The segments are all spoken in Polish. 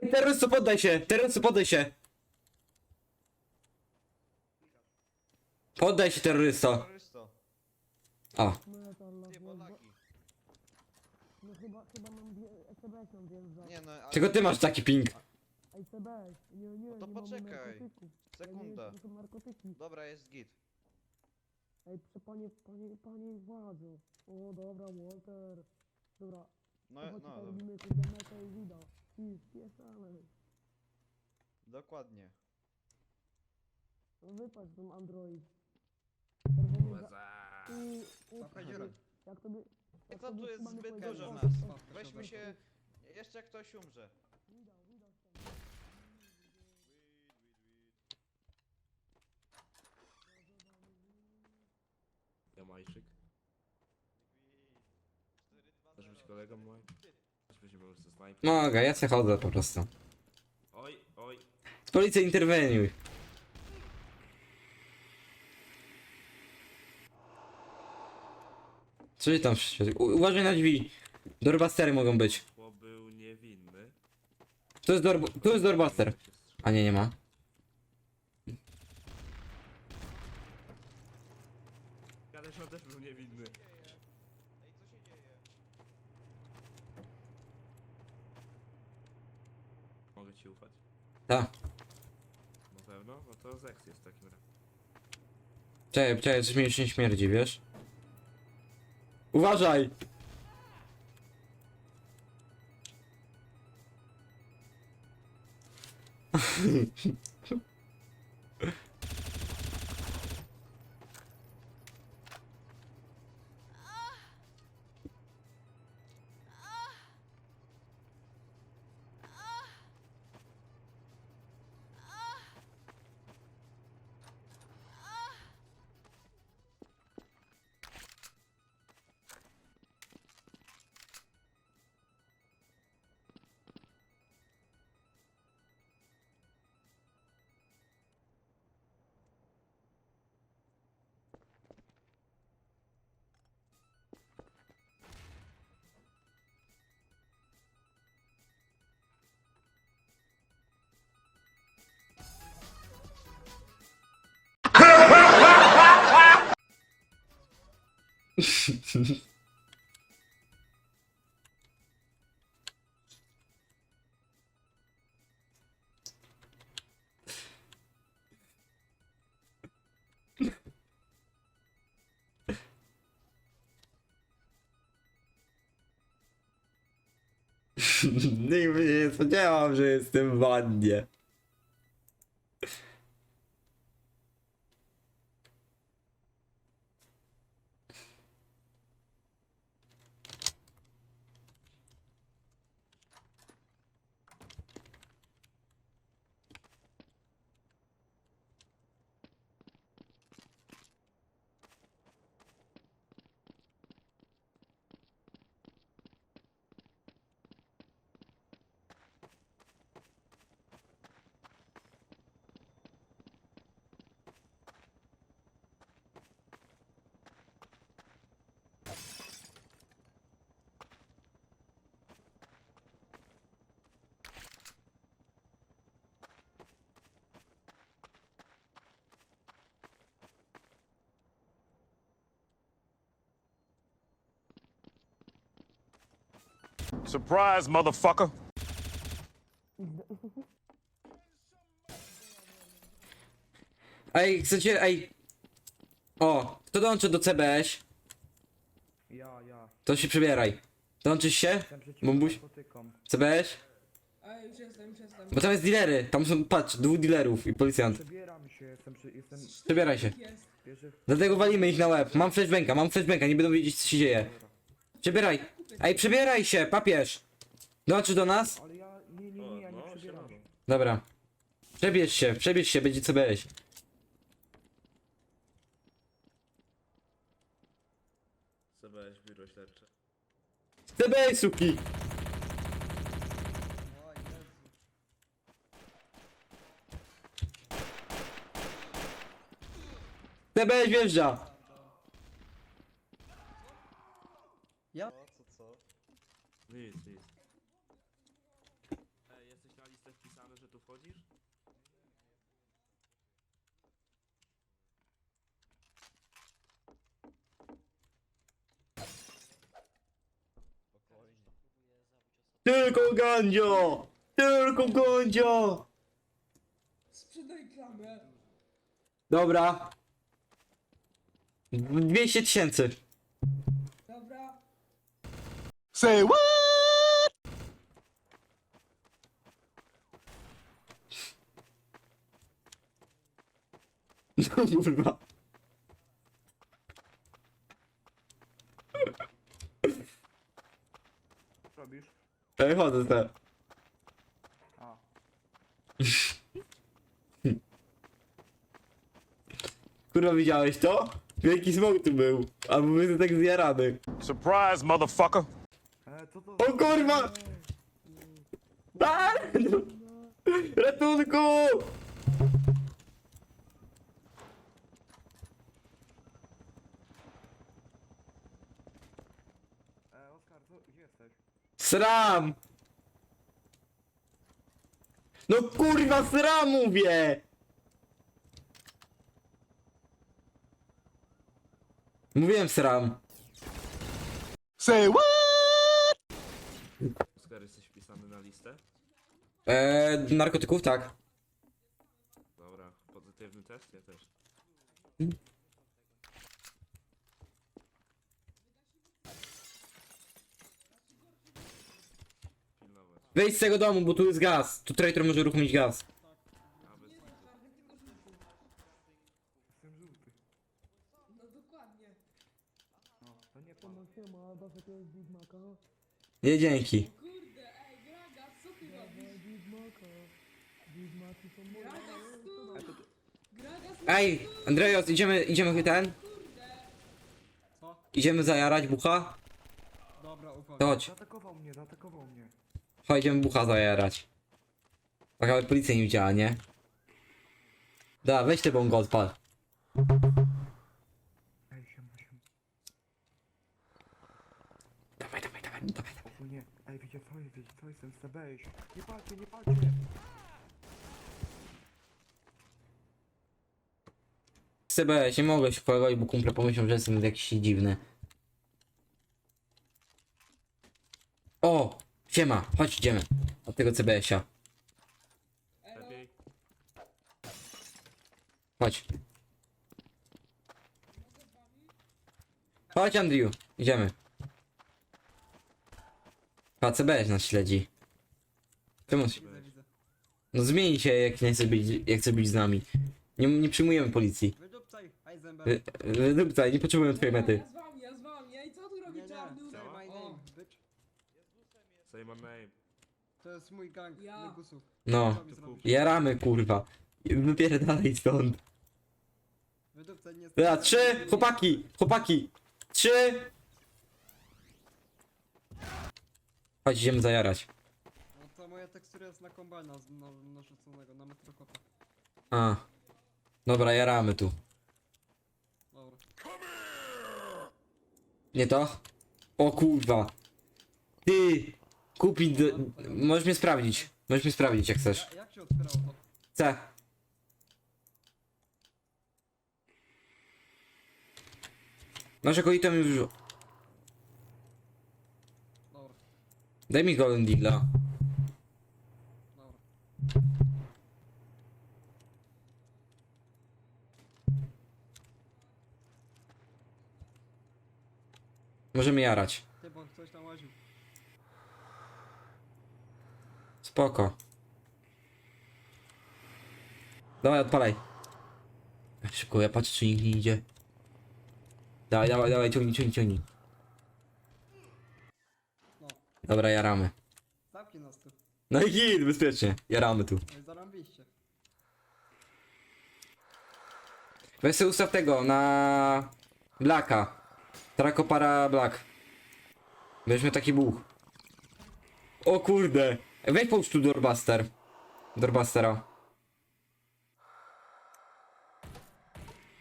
Terrorysto, poddaj się! Terrorysto, poddaj się! Poddaj się, terrorysto! Terrorysto. O, No to Allah, Nie, no, bo- Polaki. no chyba, chyba mam wie- ECBS mam wjeżdżać. Nie no, ale... czego ty masz taki ping? ECBS, nie, nie, No to nie mamy poczekaj. narkotyków. Ja nie wiem, Sekunda. to są narkotyki. Dobra, jest git. Ej, prze panie, panie, panie władzo. O, dobra, Walter. Dobra, No, no, chodź dobra. robimy kurde metę i wida. I spieszamy. Dokładnie. No wypatrz ten Android. Czerwony za- I, i, Zamknij dziurę. jak tobie... I jak to tobie tu jest zbyt dużo o, nas. Weźmy się... Jeszcze ktoś umrze. Widał, widał. Ja Majszyk. Chcesz być kolegą moim? Być po prostu snajper? Mogę, ja se chodzę po prostu. Oj, oj. Z policji interweniuj. Co się tam... U- Uważaj na drzwi. Doorbustery mogą być. Chłop był niewinny. Tu jest, door... tu jest doorbuster. A nie, nie ma. Kadeszno też był niewinny. Ej, co się dzieje? Mogę ci ufać? Ta. Na pewno? No to Zex jest w takim razie. Czekaj, czekaj, coś mi już nie śmierdzi, wiesz? Uważaj! Nigdy nie spodziewam, że jestem w wannie. Surprise, motherfucker. Ej, chcecie, ej. O, kto dołączy do CBS? Ja, ja. To się przebieraj. Dołączysz się? Jestem przeciwko Bumbuś? narkotykom. CBS? A już jestem, już jestem. Bo tam jest dealery. Tam są, patrz, dwóch dealerów i policjant. Przebieram się, jestem, przy, jestem Przebieraj się. Jest. Dlatego walimy ich na łeb. Mam flashbanka, mam flashbanka, nie będą wiedzieć co się dzieje. Przebieraj. Ej, przebieraj się, papież. Dołączysz do nas? Ale ja, nie, nie, nie, ja nie przebieram. Dobra. Przebierz się, przebierz się, będzie CBS. CBS, biuro śledcze. CBS, suki! CBS wjeżdża! Co, Nic, nic. Ej, jesteś na wpisane, że tu wchodzisz? Tylko gandzio! Tylko gandzio! Sprzedaj klamę. Dobra. 200 tysięcy. Dobra. No kurwa. Co robisz? Ej, chodzę te. A. Kurwa, widziałeś to? Wielki smok tu był. Albo my tak zjarany. Surprise, motherfucker. E, co to? O kurwa! A! Ratunku! E, Oskar, co, gdzie jesteś? Sram! No kurwa, sram mówię! Mówiłem sram. Say what? Oskar, jesteś wpisany na listę? Eee, narkotyków, tak. Dobra, pozytywny test, ja też. Wejdź z tego domu, bo tu jest gaz. Tu traitor może uruchomić gaz. No dokładnie. Nie dzięki. Kurde, ej, Graga, co ty robisz? Stój! Stój! Ej, Andrejos, idziemy, idziemy ten? Kurde! Idziemy zajarać bucha? Dobra, To chodź, zaatakował mnie, zaatakował mnie. Chodź, idziemy bucha zajarać. Tak, ale policja nie widziała, nie? Da, weź te bongo odpal. Dawaj, dawaj, dawaj, dawaj. Ogólnie, ej, wiecie co jest, wiecie co jest, ten CBś. Nie palcie, nie palcie. CBS, nie mogę się kolegować, bo kumple pomyślą, że jestem jakiś dziwny. O! Siema, chodź idziemy. Od tego CBS-a. Lepiej? Chodź. Chodź Andrew, idziemy. A CBS nas śledzi. Czemu? się- No zmieni się jak nie chce być, jak chce być z nami. Nie, nie przyjmujemy policji. Wydupcaj, Heisenberg. Wy- nie potrzebujemy twojej mety. Ja z wami, ja z wami. Ej, co tu robi Nie, nie, czarny? Say my O, name, bitch. Say my name. To jest mój gang, Ja. negusów. No, Co mi zrobisz? jaramy kurwa. Wypierdalaj stąd. Wydupcaj nie Dobra, trzy, chłopaki, chłopaki. Trzy. Chodź, idziemy zajarać. No to moja tekstura jest na kombajna z- na, narzuconego, na metrokota. A. Dobra, jaramy tu. Dobra. Nie to? O kurwa. Ty! Kupić. Do... Możesz mnie sprawdzić. Możesz mnie sprawdzić jak chcesz. Ja, jak się otwierało to? C. Masz jako item już. Dobra, Daj mi Golden dobra. Możemy jarać. Ty, bo ktoś tam łaził. Spoko. Dawaj, odpalaj. Szybko, ja patrzę, czy nikt nie idzie. Dawaj, dawaj, dawaj, ciągnij, ciągnij, ciągnij. No, Dobra, jaramy. zamknij nas tu. No i git, bezpiecznie. Jaramy tu. No i. Weź sobie ustaw tego na... Blacka. Trakopara Black. Weźmy taki buch. O kurde. Weź połóż tu Doorbuster. Doorbustera.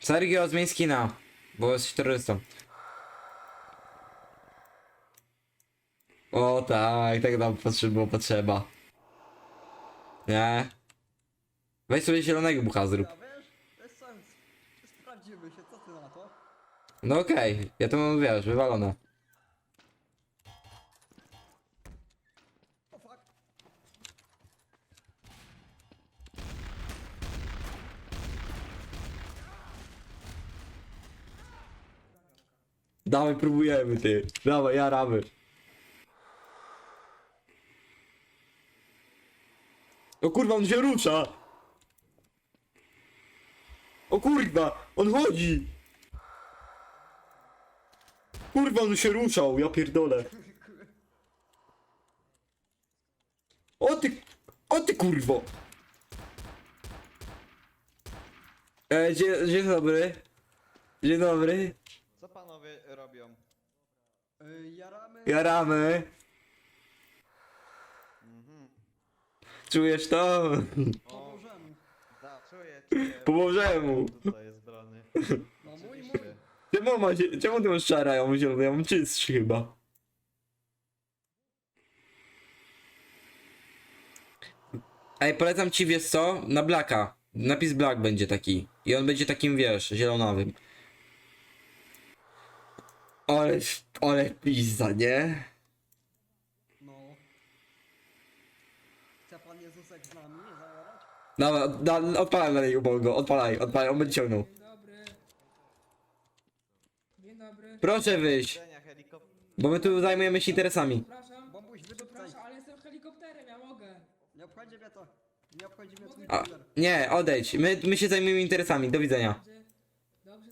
Sergio, zmień skina. Bo jesteś terrorystą. O tak, tak nam potrzeba, było potrzeba. Nie. Weź sobie zielonego bucha zrób. Ja wiesz, to jest sens. Sprawdzimy się, co ty na to? No okej, ja to mam, wiesz, wywalone. Dawaj, próbujemy, ty. Dawaj, jaramy. O kurwa, on się rusza! O kurwa, on chodzi! Kurwa, on się ruszał, ja pierdolę. O ty, o ty kurwo! E, dzień, dzień dobry. Dzień dobry. Co panowie robią? Yy, jaramy. Jaramy. Mhm. Czujesz to? Pomożemy. Da, czuję, czuję. Pomoże mu. Tutaj jest brany. No mój, mój. Oczywiście. Czemu, ma się, czemu ty masz czara? Ja mam zielony, ja mam czystszy chyba. Ej, polecam ci, wiesz co? Na Blacka. Napis Black będzie taki. I on będzie takim, wiesz, zielonawym. Ale, ale pizza, nie? No. Chce pan Jezusek z nami zajarać? Dobra, da, odpalaj na niego, Bongo. Odpalaj, odpalaj, on będzie ciągnął. Dzień dobry. Dzień dobry. Proszę wyjść, Widzenia, helikopter. bo my tu zajmujemy się interesami. Przepraszam. Bombuś, wydupcaj. Przepraszam, ale jestem helikopterem, ja mogę. Nie obchodzi mnie to. Nie obchodzi mnie twój A, dealer. nie, odejdź. My, my się zajmujemy interesami. Do widzenia.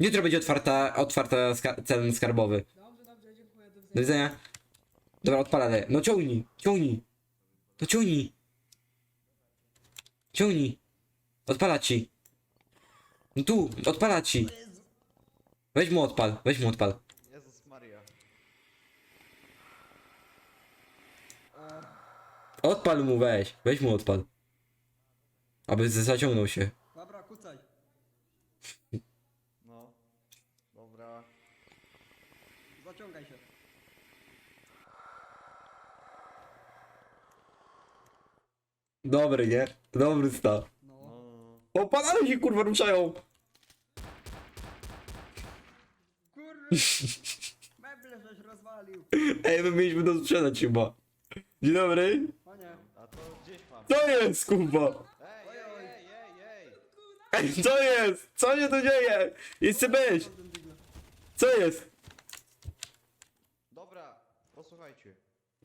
Jutro będzie otwarta, otwarta ska cel skarbowy. dobrze, dobrze, dziękuję. Do Do widzenia. Dobra, odpalę. No ciągnij, ciągnij. No ciągnij. Ciągnij. Odpala ci. No tu, odpala ci. Weź mu odpal, weź mu odpal. Jezus Maria. Odpal mu weź, weź mu odpal. Aby z- zaciągnął się. dobra, kucaj. No. Dobra. Zaciągaj się. Dobry, nie? Dobry staw. No. No. O, panale się kurwa ruszają. Kurde. Meble żeś rozwalił. Ej, my mieliśmy to sprzedać chyba. Dzień dobry. Panie. A to gdzieś mam. Co jest, kurwa? Ej, Oj, oj. ej, ej, ej, ej. Ej, co jest? Co się tu dzieje? Jest być. Co jest? Dobra, posłuchajcie.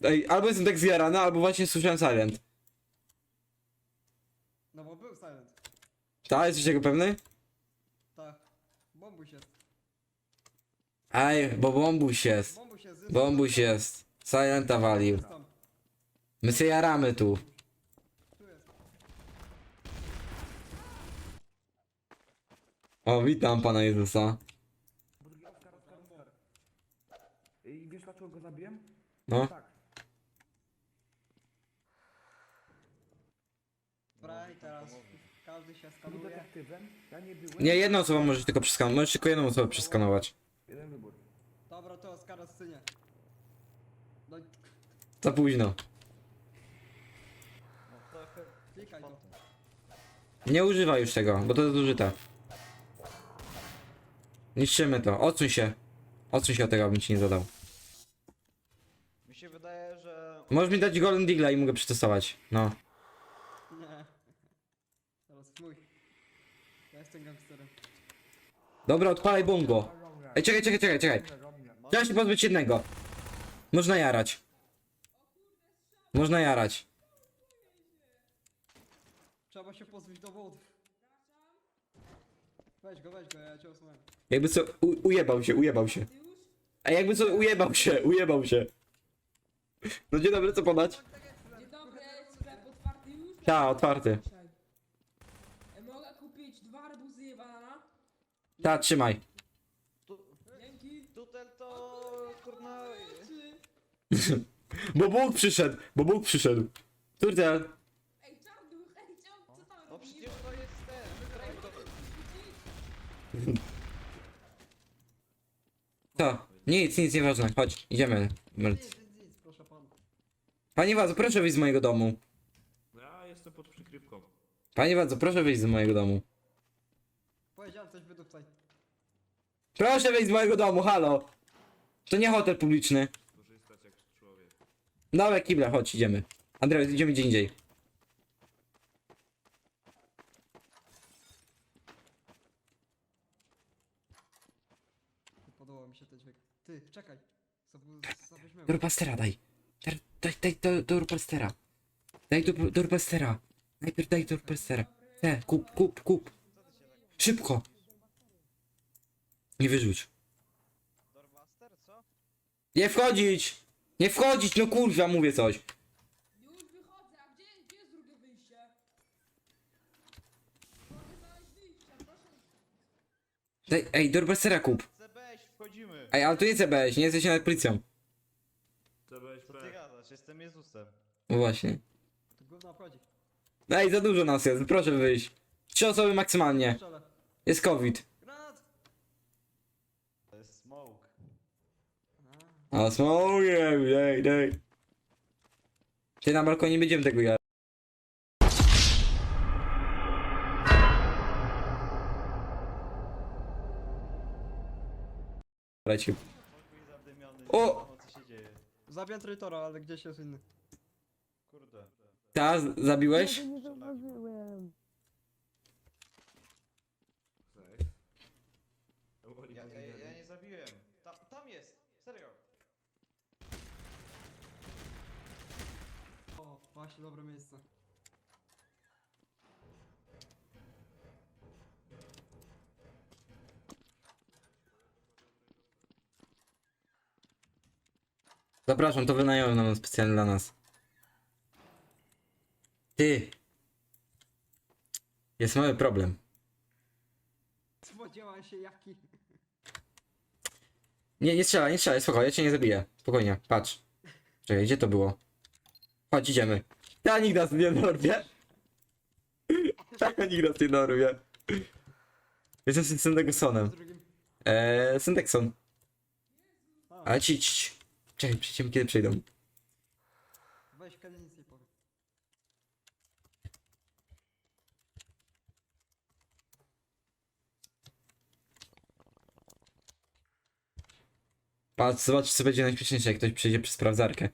Ej, albo jestem tak zjarany, albo właśnie słyszałem silent. No bo był silent. Tak, jesteś tego pewny? Tak. Bombuś jest. Ej, bo bombuś jest. Bombuś jest. Bombuś jest. Silenta walił. Jest tam. My się jaramy tu. Tu jest. O, witam pana Jezusa. Bo drugi Oskar, Oskar, Oskar. I wiesz dlaczego go zabiłem? No. Dobra, i teraz każdy się Był skanuje. detektywem, ja nie byłem. Nie, jedną osobą możesz tylko przeskanować. Możesz tylko jedną osobę przeskanować. Jeden wybór. Dobra, to Oskara scynie. No i Za późno. No trochę. klikaj to. Nie używaj już tego, bo to jest zużyte. Niszczymy to. Odsuń się. Odsuń się od tego, abym ci nie zadał. Mi się wydaje, że... Możesz mi dać Golden Digla i mogę przetestować. No. Nie. Teraz mój. Ja jestem gangsterem. Dobra, odpalaj bongo. Ej, czekaj, czekaj, czekaj, czekaj. Trzeba się pozbyć jednego. Można jarać. Można jarać. Trzeba się pozbyć dowodów. Weź go, weź go, ja cię osłaniam. Jakby co, u, ujebał się, ujebał się. Ej, jakby co, ujebał się, ujebał się. No dzień dobry, co podać? Dzień dobry, sklep otwarty już? Ta, otwarty. Mogę kupić dwa arbuzy i banana? Ta, trzymaj. Dzięki. tutaj to... Kurna... Czy... Bo Bóg przyszedł, bo Bóg przyszedł. Turtel. Ej, czarnuch, ej, co, co tam No przecież to jest ten... trajektory. Co? Nic, nic, nieważne. Chodź, idziemy. Nic, nic, nic, proszę pana. Panie Wazu, proszę wyjść z mojego domu. Ja jestem pod przykrywką. Panie bardzo, proszę wyjść z mojego domu. Powiedziałem coś wydupcaj. Proszę wyjść z mojego domu, halo! To nie hotel publiczny. Korzystać jak człowiek. Dobra, kibla, chodź, idziemy. Andrzej, idziemy gdzie indziej. Nie podobał mi się ten dźwięk. Ty, czekaj. Zabierzmy. Do Rupastera daj. Daj, daj, do, do Rupastera. Daj do, do Rupastera. Najpierw daj do Rupastera. Te, kup, kup, kup. Szybko. Nie wyrzuć. Nie wchodzić! Nie wchodzić, no kurwa, mówię coś. Już wychodzę, a gdzie, gdzie jest drugie wyjście? Mogę znaleźć wyjście, proszę. Daj, ej, do Rupastera kup. CBś, wchodzimy! Ej, ale tu jest EBS, nie jesteś nawet policją. Co ty CBSP. gadasz? Jestem Jezusem. No właśnie. To gówno obchodzi. Ej, za dużo nas jest, proszę wyjść. Trzy osoby maksymalnie. Strzelę. Jest COVID. Granat! To jest smoke. A, A smokiem, dej, dej. Ty na balkonie nie będziemy tego jadać. Leci. Pokój zadymiony, O! wiadomo co się dzieje. Zabiłem Traitora, ale gdzieś jest inny. Kurde. Ta, z- zabiłeś? Nie zauważyłem. Oni Ja, ja, ja nie zabiłem. Tam, tam jest! Serio! O, właśnie dobre miejsce. Zapraszam, to wynająłem nam specjalnie dla nas. Ty. Jest mały problem. Spodziewałem się jaki. Nie, nie strzelaj, nie strzelaj, spokojnie, ja cię nie zabiję. Spokojnie, patrz. Czekaj, gdzie to było? Chodź, idziemy. Ja nikt nas nie dorwie. Ja nikt nas nie dorwie. Jestem drugim. Eee, Syndekson. A, Ale ci, ci, ci. Czekaj, przyjdziemy kiedy przyjdą. weź Kenny nic nie. Patrz, zobacz co będzie najśmieszniejsze, jak ktoś przyjdzie przez sprawdzarkę.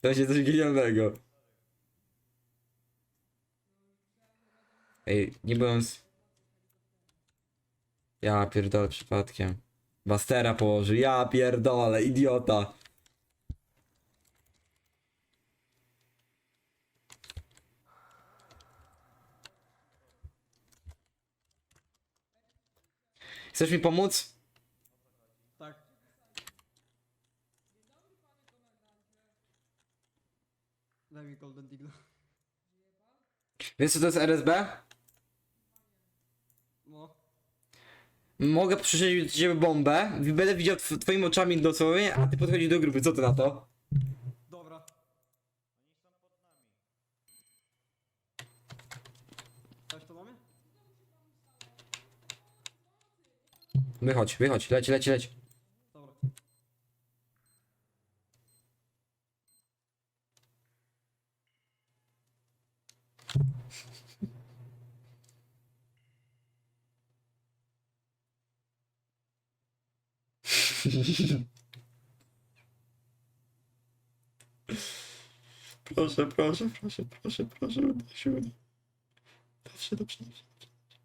To będzie coś genialnego. Ej, nie byłem z... Ja pierdolę przypadkiem. Bastera położył, ja pierdolę, idiota. Chcesz mi pomóc? Tak. Daj mi Golden Digla. Wiesz co to jest RSB? No. Mogę przyszyć do ciebie bombę, będę widział tw twoimi oczami dosłownie, a ty podchodzisz do grupy, co ty na to? Dobra. Coś to mamy? Wychodź, wychodź, leć, leć, leć. Dobra. Proszę, proszę, proszę, proszę, proszę, proszę. Dobrze, dobrze, dobrze.